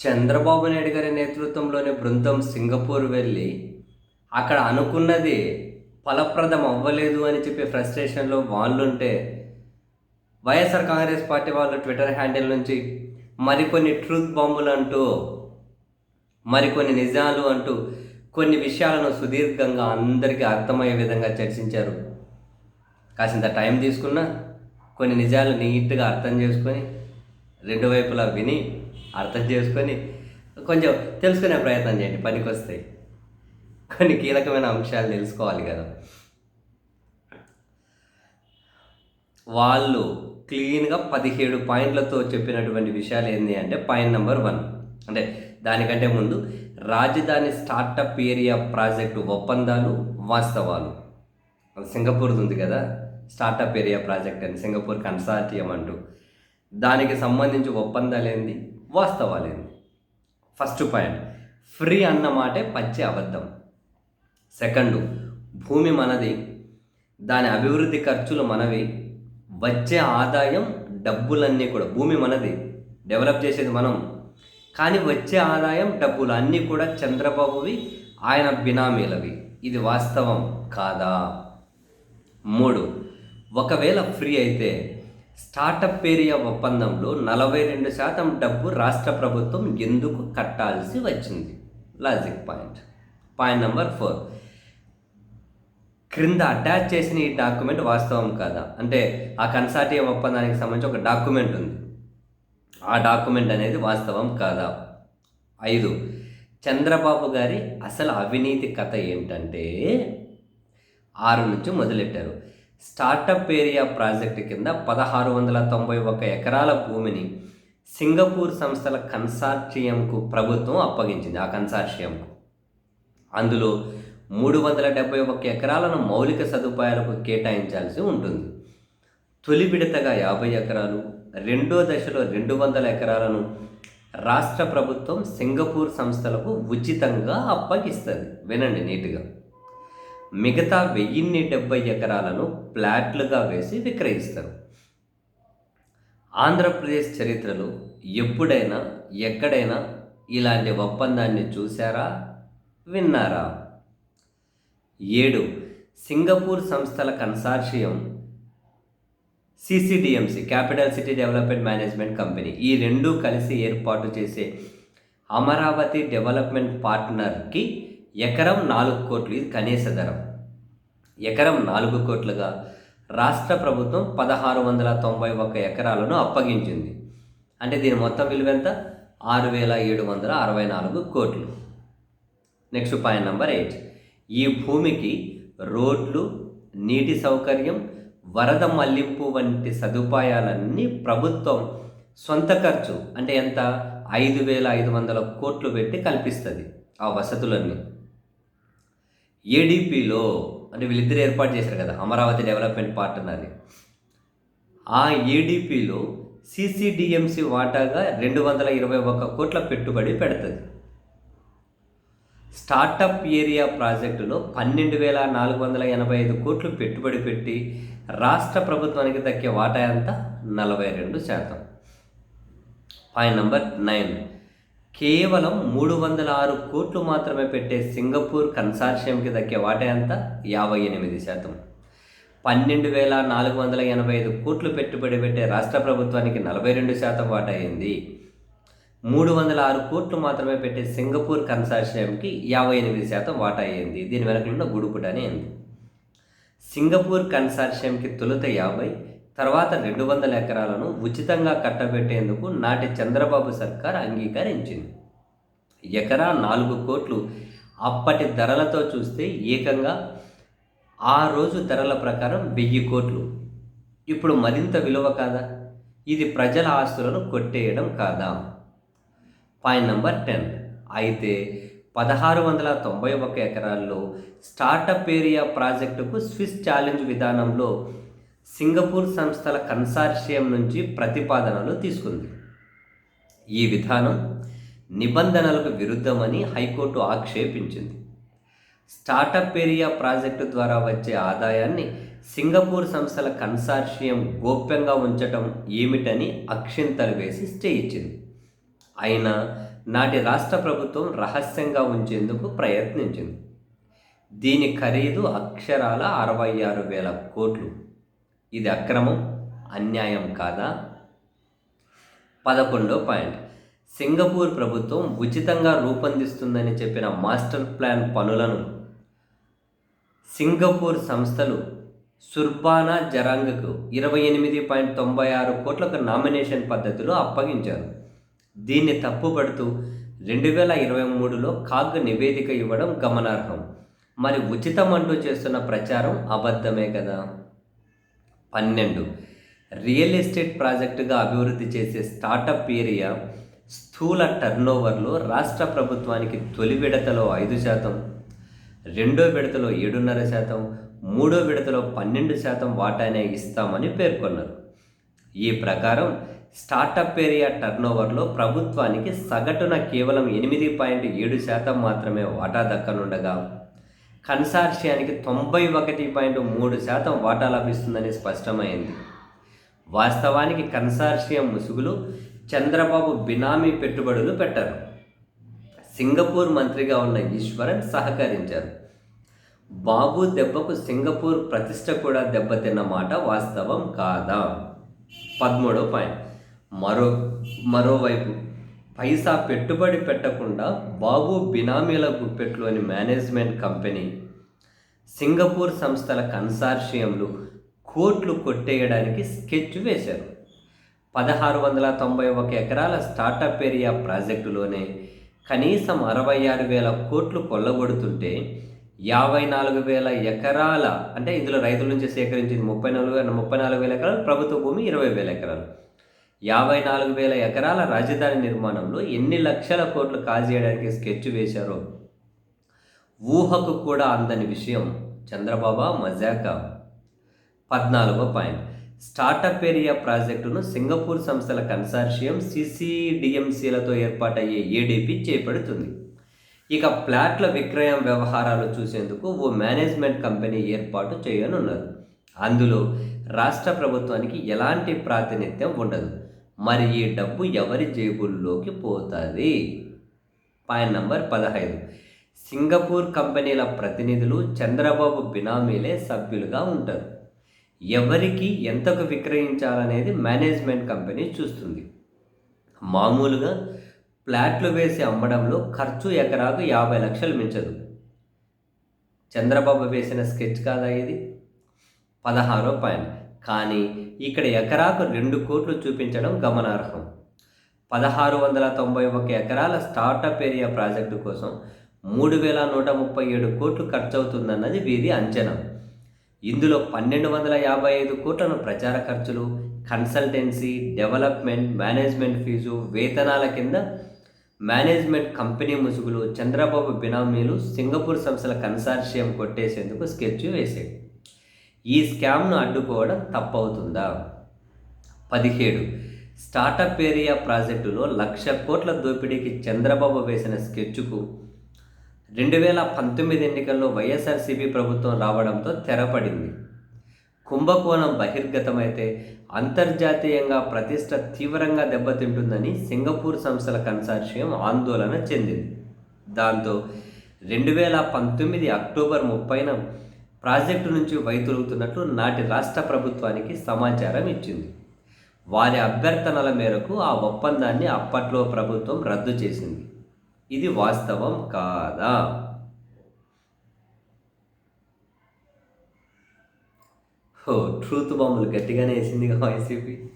చంద్రబాబు నాయుడు గారి నేతృత్వంలోని బృందం సింగపూర్ వెళ్ళి అక్కడ అనుకున్నది ఫలప్రదం అవ్వలేదు అని చెప్పి ఫ్రస్ట్రేషన్లో వాళ్ళుంటే వైఎస్ఆర్ కాంగ్రెస్ పార్టీ వాళ్ళు ట్విట్టర్ హ్యాండిల్ నుంచి మరికొన్ని ట్రూత్ బాంబులు అంటూ మరికొన్ని నిజాలు అంటూ కొన్ని విషయాలను సుదీర్ఘంగా అందరికీ అర్థమయ్యే విధంగా చర్చించారు. కాసింత టైం తీసుకున్నా కొన్ని నిజాలు నీట్గా అర్థం చేసుకొని రెండు వైపులా విని అర్థం చేసుకొని కొంచెం తెలుసుకునే ప్రయత్నం చేయండి పనికి వస్తాయి కొన్ని కీలకమైన అంశాలు తెలుసుకోవాలి కదా. వాళ్ళు క్లీన్గా పదిహేడు పాయింట్లతో చెప్పినటువంటి విషయాలు ఏంటి అంటే పాయింట్ నెంబర్ వన్. అంటే దానికంటే ముందు రాజధాని స్టార్టప్ ఏరియా ప్రాజెక్టు ఒప్పందాలు వాస్తవాలు. సింగపూర్ది ఉంది కదా స్టార్టప్ ఏరియా ప్రాజెక్ట్ అని సింగపూర్ కన్సార్టియం అంటూ. దానికి సంబంధించి ఒప్పందాలు ఏంది? వాస్తవాలు. ఫస్ట్ పాయింట్ ఫ్రీ అన్న మాటే పచ్చి అబద్ధం. సెకండు భూమి మనది. దాని అభివృద్ధి ఖర్చులు మనవి. వచ్చే ఆదాయం డబ్బులన్నీ కూడా భూమి మనది. డెవలప్ చేసేది మనం. కానీ వచ్చే ఆదాయం డబ్బులు అన్నీ కూడా చంద్రబాబువి ఆయన బినామీలవి. ఇది వాస్తవం కాదా? మూడు ఒకవేళ ఫ్రీ అయితే స్టార్టప్ ఏరియా ఒప్పందంలో నలభై రెండు శాతం డబ్బు రాష్ట్ర ప్రభుత్వం ఎందుకు కట్టాల్సి వచ్చింది? Logic point. Point number four. క్రింద అటాచ్ చేసిన ఈ డాక్యుమెంట్ వాస్తవం కాదా? అంటే ఆ కన్సార్టియం ఒప్పందానికి సంబంధించి ఒక డాక్యుమెంట్ ఉంది. ఆ డాక్యుమెంట్ అనేది వాస్తవం కాదా? ఐదు. చంద్రబాబు గారి అసలు అవినీతి కథ ఏంటంటే ఆరు నుంచి మొదలెట్టారు. స్టార్టప్ ఏరియా ప్రాజెక్టు కింద పదహారు వందల తొంభై ఒక ఎకరాల భూమిని సింగపూర్ సంస్థల కన్సార్షియంకు ప్రభుత్వం అప్పగించింది ఆ కన్సార్షియంకు అందులో మూడు వందల డెబ్బై ఒక ఎకరాలను మౌలిక సదుపాయాలకు కేటాయించాల్సి ఉంటుంది. తొలి విడతగా యాభై ఎకరాలు రెండో దశలో రెండు వందల ఎకరాలను రాష్ట్ర ప్రభుత్వం సింగపూర్ సంస్థలకు ఉచితంగా అప్పగిస్తుంది. వినండి నీట్గా. మిగతా వెయ్యిన్ని డెబ్బై ఎకరాలను ప్లాట్లుగా వేసి విక్రయిస్తారు. ఆంధ్రప్రదేశ్ చరిత్రలో ఎప్పుడైనా ఎక్కడైనా ఇలాంటి ఒప్పందాన్ని చూశారా? విన్నారా? ఏడు సింగపూర్ సంస్థల consortium CCDMC capital city development management company ఈ రెండు కలిసి ఏర్పాటు చేసే అమరావతి డెవలప్మెంట్ పార్ట్నర్కి ఎకరం నాలుగు కోట్లు ఇది కనీస ధరం. ఎకరం నాలుగు కోట్లుగా రాష్ట్ర ప్రభుత్వం పదహారు వందల తొంభై ఒక్క ఎకరాలను అప్పగించింది. అంటే దీని మొత్తం విలువ ఎంత? ఆరు వేల ఏడు వందల అరవై నాలుగు కోట్లు. Next point number eight. ఈ భూమికి రోడ్లు నీటి సౌకర్యం వరద మళ్ళింపు వంటి సదుపాయాలన్నీ ప్రభుత్వం సొంత ఖర్చు అంటే ఎంత? ఐదు వేల ఐదు వందల కోట్లు పెట్టి కల్పిస్తుంది ఆ వసతులన్నీ. ఏడీపీలో అంటే వీళ్ళిద్దరు ఏర్పాటు చేశారు కదా అమరావతి డెవలప్మెంట్ పార్ట్నర్ ఆ ఏడీపీలో సిసిడిఎంసి వాటాగా రెండు వందల ఇరవై ఒక్క కోట్ల పెట్టుబడి పెడుతుంది. స్టార్టప్ ఏరియా ప్రాజెక్టులో పన్నెండు వేల నాలుగు వందల ఎనభై ఐదు కోట్లు పెట్టుబడి పెట్టి రాష్ట్ర ప్రభుత్వానికి దక్కే వాటా ఎంత? నలభై రెండు శాతం. పాయింట్ నంబర్ నైన్ కేవలం మూడు వందల ఆరు కోట్లు మాత్రమే పెట్టే సింగపూర్ కన్సార్షియంకి దక్కే వాటే అంత యాభై ఎనిమిది శాతం. పన్నెండు వేల నాలుగు వందల ఎనభై ఐదు కోట్లు పెట్టుబడి పెట్టే రాష్ట్ర ప్రభుత్వానికి నలభై రెండు శాతం వాటా అయింది. మూడు వందల ఆరు కోట్లు మాత్రమే పెట్టే సింగపూర్ కన్సార్షియంకి యాభై ఎనిమిది శాతం వాటా అయింది. దీని వెనకలున్న గుడుపుటని అయింది సింగపూర్ కన్సార్షియంకి తొలుత యాభై తర్వాత రెండు వందల ఎకరాలను ఉచితంగా కట్టబెట్టేందుకు నాటి చంద్రబాబు సర్కార్ అంగీకరించింది. ఎకరా నాలుగు కోట్లు అప్పటి ధరలతో చూస్తే ఏకంగా ఆ రోజు ధరల ప్రకారం వెయ్యి కోట్లు. ఇప్పుడు మరింత విలువ కాదా? ఇది ప్రజల ఆస్తులను కొట్టేయడం కాదా? Point number ten. అయితే పదహారు వందల తొంభై ఒక ఎకరాల్లో స్టార్టప్ ఏరియా ప్రాజెక్టుకు స్విస్ ఛాలెంజ్ విధానంలో సింగపూర్ సంస్థల కన్సార్షియం నుంచి ప్రతిపాదనలు తీసుకుంది. ఈ విధానం నిబంధనలకు విరుద్ధమని హైకోర్టు ఆక్షేపించింది. స్టార్టప్ ఏరియా ప్రాజెక్టు ద్వారా వచ్చే ఆదాయాన్ని సింగపూర్ సంస్థల కన్సార్షియం గోప్యంగా ఉంచటం ఏమిటని అక్షింతలు వేసి స్టే ఇచ్చింది. అయినా నాటి రాష్ట్ర ప్రభుత్వం రహస్యంగా ఉంచేందుకు ప్రయత్నించింది. దీని ఖరీదు అక్షరాల అరవై ఆరు వేల కోట్లు. ఇది అక్రమం అన్యాయం కాదా? పదకొండో పాయింట్. సింగపూర్ ప్రభుత్వం ఉచితంగా రూపొందిస్తుందని చెప్పిన మాస్టర్ ప్లాన్ పనులను సింగపూర్ సంస్థలు సుర్బానా జరాంగ్కు ఇరవై ఎనిమిది పాయింట్ తొంభై ఆరు కోట్లకు నామినేషన్ పద్ధతిలో అప్పగించారు. దీన్ని తప్పుపడుతూ రెండు వేల ఇరవై మూడులో కాగ్ నివేదిక ఇవ్వడం గమనార్హం. మరి ఉచితం అంటూ చేస్తున్న ప్రచారం అబద్ధమే కదా? పన్నెండు. రియల్ ఎస్టేట్ ప్రాజెక్టుగా అభివృద్ధి చేసే స్టార్టప్ ఏరియా స్థూల టర్నోవర్లో రాష్ట్ర ప్రభుత్వానికి తొలి విడతలో ఐదు శాతం రెండో విడతలో ఏడున్నర శాతం మూడో విడతలో పన్నెండు శాతం వాటానే ఇస్తామని పేర్కొన్నారు. ఈ ప్రకారం స్టార్టప్ ఏరియా టర్నోవర్లో ప్రభుత్వానికి సగటున కేవలం ఎనిమిది పాయింట్ ఏడు శాతం మాత్రమే వాటా దక్కనుండగా కన్సార్షియానికి తొంభై ఒకటి పాయింట్ మూడు శాతం వాటా లభిస్తుందని స్పష్టమైంది. వాస్తవానికి కన్సార్షియం ముసుగులు చంద్రబాబు బినామీ పెట్టుబడులు పెట్టారు. సింగపూర్ మంత్రిగా ఉన్న ఈశ్వరన్ సహకరించారు. బాబు దెబ్బకు సింగపూర్ ప్రతిష్ట కూడా దెబ్బతిన్న మాట వాస్తవం కాదా? పదమూడో పాయింట్. మరో మరోవైపు పైసా పెట్టుబడి పెట్టకుండా బాబు బినామీల గుప్పెట్లోని మేనేజ్మెంట్ కంపెనీ సింగపూర్ సంస్థల కన్సార్షియంలు కోట్లు కొట్టేయడానికి స్కెచ్ వేశారు. పదహారు వందల తొంభై ఒక ఎకరాల స్టార్టప్ ఏరియా ప్రాజెక్టులోనే కనీసం అరవై ఆరు వేల కోట్లు కొల్లగొడుతుంటే యాభై నాలుగు వేల ఎకరాల అంటే ఇందులో రైతుల నుంచి సేకరించింది ముప్పై నాలుగు ముప్పై నాలుగు వేల ఎకరాలు ప్రభుత్వ భూమి ఇరవై వేల ఎకరాలు. యాభై నాలుగు వేల ఎకరాల రాజధాని నిర్మాణంలో ఎన్ని లక్షల కోట్లు కాజేయడానికి స్కెచ్ వేశారో? ఊహకు కూడా అందని విషయం చంద్రబాబు మజాక. పద్నాలుగో పాయింట్. స్టార్టప్ ఏరియా ప్రాజెక్టును సింగపూర్ సంస్థల కన్సార్షియం సిసిడిఎంసీలతో ఏర్పాటయ్యే ఏడీపీ చేపడుతుంది. ఇక ప్లాట్ల విక్రయం వ్యవహారాలు చూసేందుకు ఓ మేనేజ్మెంట్ కంపెనీ ఏర్పాటు చేయనున్నారు. అందులో రాష్ట్ర ప్రభుత్వానికి ఎలాంటి ప్రాతినిధ్యం ఉండదు. మరి ఈ డబ్బు ఎవరి జేబుల్లోకి పోతుంది? పాయింట్ నంబర్ పదహైదు. సింగపూర్ కంపెనీల ప్రతినిధులు చంద్రబాబు బినామీలే సభ్యులుగా ఉంటారు. ఎవరికి ఎంతకు విక్రయించాలనేది మేనేజ్మెంట్ కంపెనీ చూస్తుంది. మామూలుగా ప్లాట్లు వేసి అమ్మడంలో ఖర్చు ఎకరాకు యాభై లక్షలు మించదు. చంద్రబాబు వేసిన స్కెచ్ కాదా ఇది? పదహారో పాయింట్. కానీ ఇక్కడ ఎకరాకు రెండు కోట్లు చూపించడం గమనార్హం. పదహారు వందల తొంభై ఒక ఎకరాల స్టార్టప్ ఏరియా ప్రాజెక్టు కోసం మూడు వేల నూట ముప్పై ఏడు కోట్లు ఖర్చు అవుతుందన్నది వీరి అంచనా. ఇందులో పన్నెండు వందల యాభై ఐదు కోట్లను ప్రచార ఖర్చులు కన్సల్టెన్సీ డెవలప్మెంట్ మేనేజ్మెంట్ ఫీజు వేతనాల కింద మేనేజ్మెంట్ కంపెనీ ముసుగులు చంద్రబాబు బినామీలు సింగపూర్ సంస్థల కన్సార్షియం కొట్టేసేందుకు స్కెచ్ వేసాయి ఈ స్కామ్ను అడ్డుకోవడం తప్పవుతుందా? పదిహేడు. స్టార్టప్ ఏరియా ప్రాజెక్టులో లక్ష కోట్ల దోపిడీకి చంద్రబాబు వేసిన స్కెచ్కు రెండు వేల పంతొమ్మిది ఎన్నికల్లో వైఎస్ఆర్సీపీ ప్రభుత్వం రావడంతో తెరపడింది. కుంభకోణం బహిర్గతమైతే అంతర్జాతీయంగా ప్రతిష్ట తీవ్రంగా దెబ్బతింటుందని సింగపూర్ సంస్థల కన్సార్షియం ఆందోళన చెందింది. దాంతో రెండు వేల పంతొమ్మిది అక్టోబర్ ముప్పైన ప్రాజెక్టు నుంచి వైదొలుగుతున్నట్లు నాటి రాష్ట్ర ప్రభుత్వానికి సమాచారం ఇచ్చింది. వారి అభ్యర్థనల మేరకు ఆ ఒప్పందాన్ని అప్పట్లో ప్రభుత్వం రద్దు చేసింది. ఇది వాస్తవం కాదా? ఓ ట్రూత్ బాంబులు గట్టిగానే వేసింది వైసీపీ.